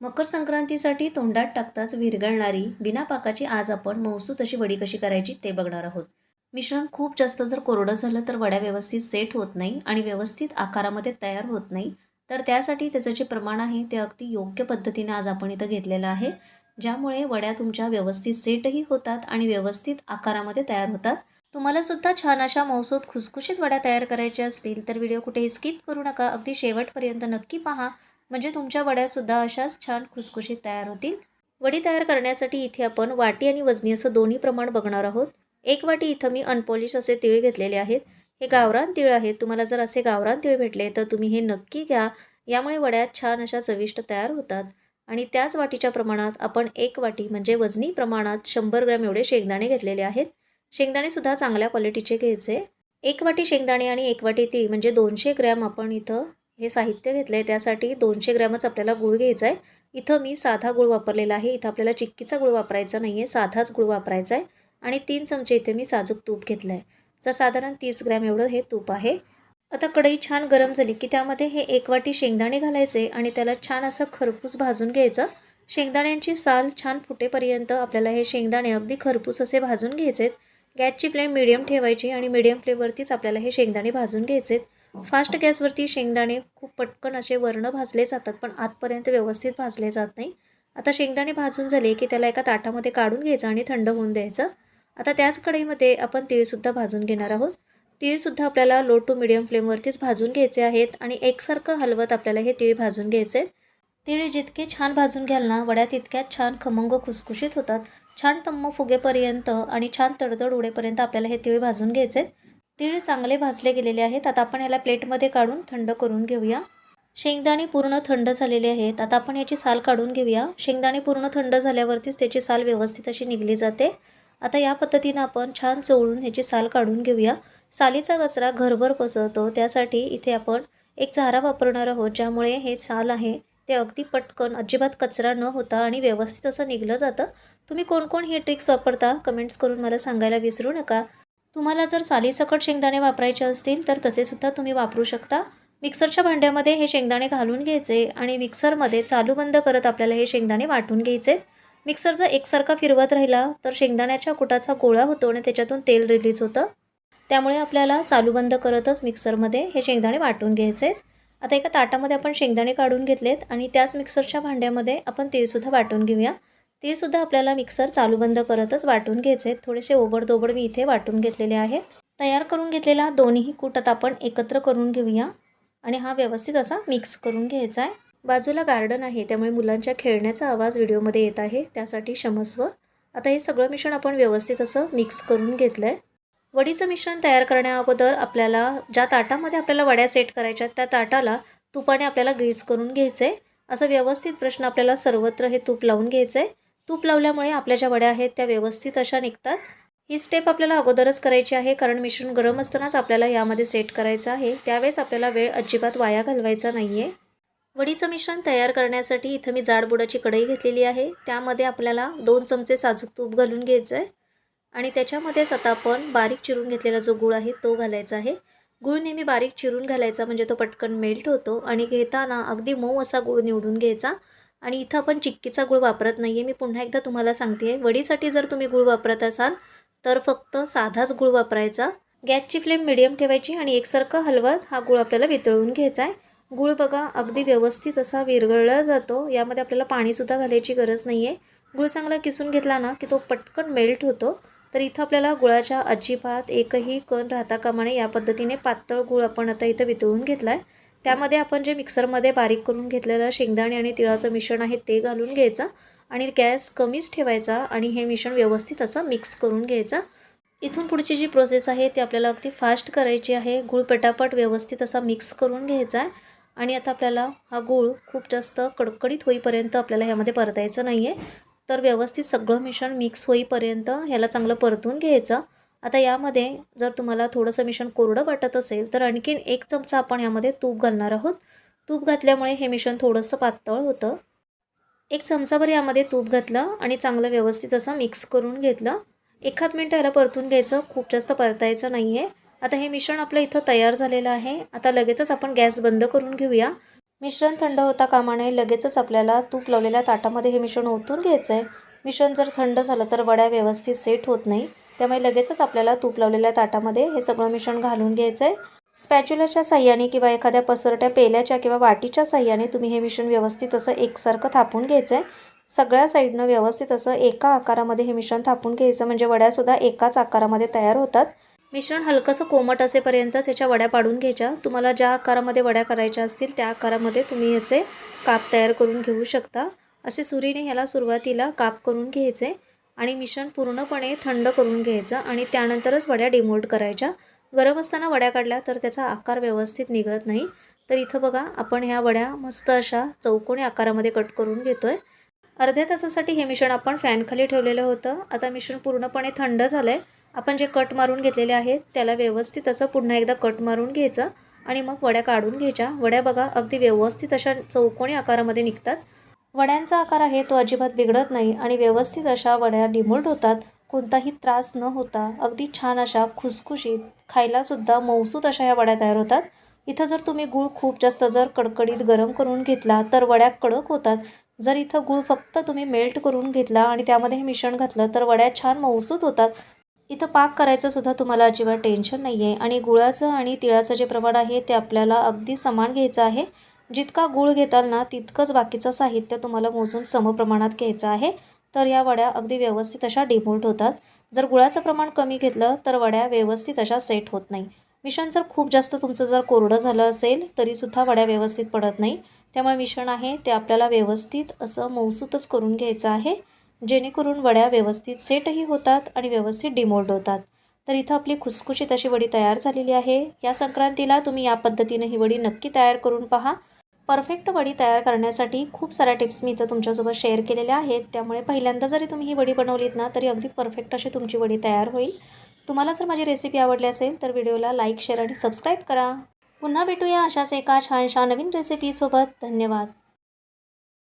मकर संक्रांतीसाठी तोंडात टाकताच विरघळणारी बिना पाकाची आज आपण मौसू तशी वडी कशी करायची ते बघणार आहोत. मिश्रण खूप जास्त जर कोरडं झालं तर वड्या व्यवस्थित सेट होत नाही आणि व्यवस्थित आकारामध्ये तयार होत नाही. तर त्यासाठी त्याचं जे प्रमाण आहे ते अगदी योग्य पद्धतीने आज आपण इथं घेतलेलं आहे. ज्यामुळे वड्या तुमच्या व्यवस्थित सेटही होतात आणि व्यवस्थित आकारामध्ये तयार होतात. तुम्हाला सुद्धा छान अशा मौसूत खुसखुशीत वड्या तयार करायच्या असतील तर व्हिडिओ कुठेही स्किप करू नका. अगदी शेवटपर्यंत नक्की पहा. म्हणजे तुमच्या वड्यासुद्धा अशाच छान खुसखुशीत तयार होतील. वडी तयार करण्यासाठी इथे आपण वाटी आणि वजनी असं दोन्ही प्रमाण बघणार आहोत. एक वाटी इथं मी अनपॉलिश असे तीळ घेतलेले आहेत. हे गावरान तीळ आहेत तुम्हाला जर असे गावरान तीळ भेटले तर तुम्ही हे नक्की घ्या. यामुळे वड्यात छान अशा चविष्ट तयार होतात. आणि त्याच वाटीच्या प्रमाणात आपण एक वाटी म्हणजे वजनी प्रमाणात शंभर ग्रॅम एवढे शेंगदाणे घेतलेले आहेत. शेंगदाणेसुद्धा चांगल्या क्वालिटीचे घ्यायचे. एक वाटी शेंगदाणे आणि एक वाटी तीळ म्हणजे दोनशे ग्रॅम आपण इथं हे साहित्य घेतलं आहे त्यासाठी दोनशे ग्रॅमच आपल्याला गुळ घ्यायचा आहे इथं मी साधा गुळ वापरलेला आहे. इथं आपल्याला चिक्कीचा गुळ वापरायचा नाही आहे साधाच गुळ वापरायचा आहे आणि तीन चमचे इथे मी साजूक तूप घेतलं आहे तर साधारण तीस ग्रॅम एवढं हे तूप आहे. आता कढई छान गरम झाली की त्यामध्ये हे एक वाटी शेंगदाणे घालायचे आणि त्याला छान असं खरपूस भाजून घ्यायचं. शेंगदाण्यांची साल छान फुटेपर्यंत आपल्याला हे शेंगदाणे अगदी खरपूस असे भाजून घ्यायचेत. गॅसची फ्लेम मिडियम ठेवायची आणि मिडियम फ्लेमवरतीच आपल्याला हे शेंगदाणे भाजून घ्यायचेत. फास्ट गॅसवरती शेंगदाणे खूप पटकन असे वर्ण भाजले जातात पण आतपर्यंत व्यवस्थित भाजले जात नाही. आता शेंगदाणे भाजून झाले की त्याला एका ताटामध्ये काढून घ्यायचं आणि थंड होऊन द्यायचं. आता त्याच कढईमध्ये आपण तीळसुद्धा भाजून घेणार आहोत. तीळसुद्धा आपल्याला लो टू मिडियम फ्लेमवरतीच भाजून घ्यायचे आहेत आणि एकसारखं हलवत आपल्याला हे तीळ भाजून घ्यायचे आहेत. तीळ जितके छान भाजून घ्याल ना वड्या तितक्यात छान खमंग खुसखुशीत होतात. छान टम्म फुगेपर्यंत आणि छान तडतड उडेपर्यंत आपल्याला हे तीळ भाजून घ्यायचे आहेत. तीळ चांगले भाजले गेलेले आहेत. आता आपण याला प्लेटमध्ये काढून थंड करून घेऊया. शेंगदाणे पूर्ण थंड झालेले आहेत. आता आपण याची साल काढून घेऊया. शेंगदाणे पूर्ण थंड झाल्यावरतीच त्याची साल व्यवस्थित अशी निघली जाते. आता या पद्धतीनं आपण छान चोळून ह्याची साल काढून घेऊया. सालीचा कचरा घरभर पसरतो. त्यासाठी इथे आपण एक चारा वापरणार आहोत ज्यामुळे हे साल आहे ते अगदी पटकन अजिबात कचरा न होता आणि व्यवस्थित असं निघलं जातं. तुम्ही कोणकोण हे ट्रिक्स वापरता? कमेंट्स करून मला सांगायला विसरू नका. तुम्हाला जर सालीसकट शेंगदाणे वापरायचे असतील तर तसेसुद्धा तुम्ही वापरू शकता. मिक्सरच्या भांड्यामध्ये हे शेंगदाणे घालून घ्यायचे आणि मिक्सरमध्ये चालू बंद करत आपल्याला हे शेंगदाणे वाटून घ्यायचे. मिक्सर जर एकसारखा फिरवत राहिला तर शेंगदाण्याच्या कुटाचा गोळा होतो आणि त्याच्यातून तेल रिलीज होतं. त्यामुळे आपल्याला चालू बंद करतच मिक्सरमध्ये हे शेंगदाणे वाटून घ्यायचे. आहेत आता एका ताटामध्ये आपण शेंगदाणे काढून घेतलेत आणि त्याच मिक्सरच्या भांड्यामध्ये आपण तेलसुद्धा वाटून घेऊया. ते सुद्धा आपल्याला मिक्सर चालू बंद करतच वाटून घ्यायचे. आहेत थोडेसे ओबडदोबड मी इथे वाटून घेतलेले आहेत. तयार करून घेतलेला दोन्ही कुटात आपण एकत्र करून घेऊया. आणि हा व्यवस्थित असा मिक्स करून घ्यायचा आहे. बाजूला गार्डन आहे त्यामुळे मुलांच्या खेळण्याचा आवाज व्हिडिओमध्ये येत आहे. त्यासाठी क्षमस्व. आता हे सगळं मिश्रण आपण व्यवस्थित असं मिक्स करून घेतलं आहे वडीचं मिश्रण तयार करण्याअगोदर आपल्याला ज्या ताटामध्ये आपल्याला वड्या सेट करायच्या त्या ताटाला तुपाने आपल्याला ग्रीस करून घ्यायचं. आहे असं व्यवस्थित प्रश्न आपल्याला सर्वत्र हे तूप लावून घ्यायचं. आहे तूप लावल्यामुळे आपल्या ज्या वड्या आहेत त्या व्यवस्थित अशा निघतात. ही स्टेप आपल्याला अगोदरच करायची आहे कारण मिश्रण गरम असतानाच आपल्याला यामध्ये सेट करायचं आहे. त्यावेळेस आपल्याला वेळ अजिबात वाया घालवायचा नाही आहे वडीचं मिश्रण तयार करण्यासाठी इथं मी जाडबुडाची कढई घेतलेली आहे. त्यामध्ये आपल्याला दोन चमचे साजूक तूप घालून घ्यायचं आहे आणि त्याच्यामध्येच आता आपण बारीक चिरून घेतलेला जो गूळ आहे तो घालायचा आहे. गूळ नेहमी बारीक चिरून घालायचा म्हणजे तो पटकन मेल्ट होतो. आणि घेताना अगदी मऊ असा गूळ निवडून घ्यायचा. आणि इथं आपण चिक्कीचा गूळ वापरत नाही आहे मी पुन्हा एकदा तुम्हाला सांगते आहे वडीसाठी जर तुम्ही गूळ वापरत असाल तर फक्त साधाच गूळ वापरायचा. गॅसची फ्लेम मिडियम ठेवायची आणि एकसारखं हलवत हा गूळ आपल्याला वितळून घ्यायचा आहे गूळ बघा अगदी व्यवस्थित असा विरघळला जातो. यामध्ये आपल्याला पाणीसुद्धा घालायची गरज नाही आहे गूळ चांगला किसून घेतला ना की तो पटकन मेल्ट होतो. तर इथं आपल्याला गुळाच्या अजिबात एकही कण राहता कामा नये. या पद्धतीने पातळ गूळ आपण आता इथं वितळून घेतला आहे त्यामध्ये आपण जे मिक्सरमध्ये बारीक करून घेतलेलं शेंगदाणे आणि तिळाचं मिश्रण आहे ते घालून घ्यायचं आणि गॅस कमीच ठेवायचा आणि हे मिश्रण व्यवस्थित असं मिक्स करून घ्यायचं. इथून पुढची जी प्रोसेस आहे ती आपल्याला अगदी फास्ट करायची आहे. गूळ पटापट व्यवस्थित असा मिक्स करून घ्यायचा आहे. आणि आता आपल्याला हा गूळ खूप जास्त कडकडीत होईपर्यंत आपल्याला ह्यामध्ये परतायचं नाही आहे तर व्यवस्थित सगळं मिश्रण मिक्स होईपर्यंत ह्याला चांगलं परतून घ्यायचं. आता यामध्ये जर तुम्हाला थोडंसं मिश्रण कोरडं वाटत असेल तर आणखीन एक चमचा आपण यामध्ये तूप घालणार आहोत. तूप घातल्यामुळे हे मिश्रण थोडंसं पातळ होतं. एक चमचाभर यामध्ये तूप घातलं आणि चांगलं व्यवस्थित असं मिक्स करून घेतलं. एखाद मिनटं याला परतून घ्यायचं खूप जास्त परतायचं नाही आहे आता हे मिश्रण आपलं इथं तयार झालेलं आहे. आता लगेचच आपण गॅस बंद करून घेऊया. मिश्रण थंड होता कामा नये लगेचच आपल्याला तूप लावलेल्या ताटामध्ये हे मिश्रण ओतून घ्यायचं आहे मिश्रण जर थंड झालं तर वड्या व्यवस्थित सेट होत नाही. त्यामुळे लगेचच आपल्याला तूप लावलेल्या ताटामध्ये हे सगळं मिश्रण घालून घ्यायचं आहे स्पॅच्युलाच्या साह्याने किंवा एखाद्या पसरट्या पेल्याच्या किंवा वाटीच्या साह्याने तुम्ही हे मिश्रण व्यवस्थित असं एकसारखं थापून घ्यायचं आहे सगळ्या साईडनं व्यवस्थित असं एका आकारामध्ये हे मिश्रण थापून घ्यायचं म्हणजे वड्यासुद्धा एकाच आकारामध्ये तयार होतात. मिश्रण हलकंसं कोमट असेपर्यंतच याच्या वड्या पाडून घ्यायच्या. तुम्हाला ज्या आकारामध्ये वड्या करायच्या असतील त्या आकारामध्ये तुम्ही याचे काप तयार करून घेऊ शकता. असे सुरीने ह्याला सुरुवातीला काप करून घ्यायचे. आणि मिश्रण पूर्णपणे थंड करून घ्यायचं आणि त्यानंतरच वड्या डिमोल्ड करायच्या. गरम असताना वड्या काढल्या तर त्याचा आकार व्यवस्थित निघत नाही. तर इथं बघा आपण ह्या वड्या मस्त अशा चौकोनी आकारामध्ये कट करून घेतो आहे अर्ध्या तासासाठी हे मिश्रण आपण फॅनखाली ठेवलेलं होतं. आता मिश्रण पूर्णपणे थंड झालं आहे आपण जे कट मारून घेतलेले आहेत त्याला व्यवस्थित असं पुन्हा एकदा कट मारून घ्यायचं आणि मग वड्या काढून घ्यायच्या. वड्या बघा अगदी व्यवस्थित अशा चौकोनी आकारामध्ये निघतात. वड्यांचा आकार आहे तो अजिबात बिघडत नाही आणि व्यवस्थित अशा वड्या डिमोल्ड होतात. कोणताही त्रास न होता अगदी छान अशा खुसखुशीत खायलासुद्धा मौसूत अशा ह्या वड्या तयार होतात. इथं जर तुम्ही गूळ खूप जास्त जर कडकडीत गरम करून घेतला तर वड्या कडक होतात. जर इथं गूळ फक्त तुम्ही मेल्ट करून घेतला आणि त्यामध्ये हे मिश्रण घातलं तर वड्या छान मौसूत होतात. इथं पाक करायचं सुद्धा तुम्हाला अजिबात टेन्शन नाही आहे आणि गुळाचं आणि तिळाचं जे प्रमाण आहे ते आपल्याला अगदी समान घ्यायचं आहे. जितका गूळ घेताल ना तितकंच बाकीचं साहित्य तुम्हाला मोजून समप्रमाणात घ्यायचं आहे. तर या वड्या अगदी व्यवस्थित अशा डिमोल्ट होतात. जर गुळाचं प्रमाण कमी घेतलं तर वड्या व्यवस्थित अशा सेट होत नाही. मिश्रण जर खूप जास्त तुमचं जर कोरडं झालं असेल तरीसुद्धा वड्या व्यवस्थित पडत नाही. त्यामुळे मिश्रण आहे ते आपल्याला व्यवस्थित असं मौसूतच करून घ्यायचं आहे. जेणेकरून वड्या व्यवस्थित सेटही होतात आणि व्यवस्थित डिमोल्ड होतात. तर इथं आपली खुसखुशीत अशी वडी तयार झालेली आहे. या संक्रांतीला तुम्ही या पद्धतीने ही वडी नक्की तयार करून पहा. परफेक्ट वडी तयार करण्यासाठी खूप साऱ्या टिप्स मी इथं तुमच्यासोबत शेअर केलेल्या आहेत. त्यामुळे पहिल्यांदा जरी तुम्ही ही वडी बनवलीत ना तरी अगदी परफेक्ट अशी तुमची वडी तयार होईल. तुम्हाला जर माझी रेसिपी आवडली असेल तर व्हिडिओला लाईक शेअर आणि सबस्क्राईब करा. पुन्हा भेटूया अशाच एका छानशा नवीन रेसिपीसोबत धन्यवाद.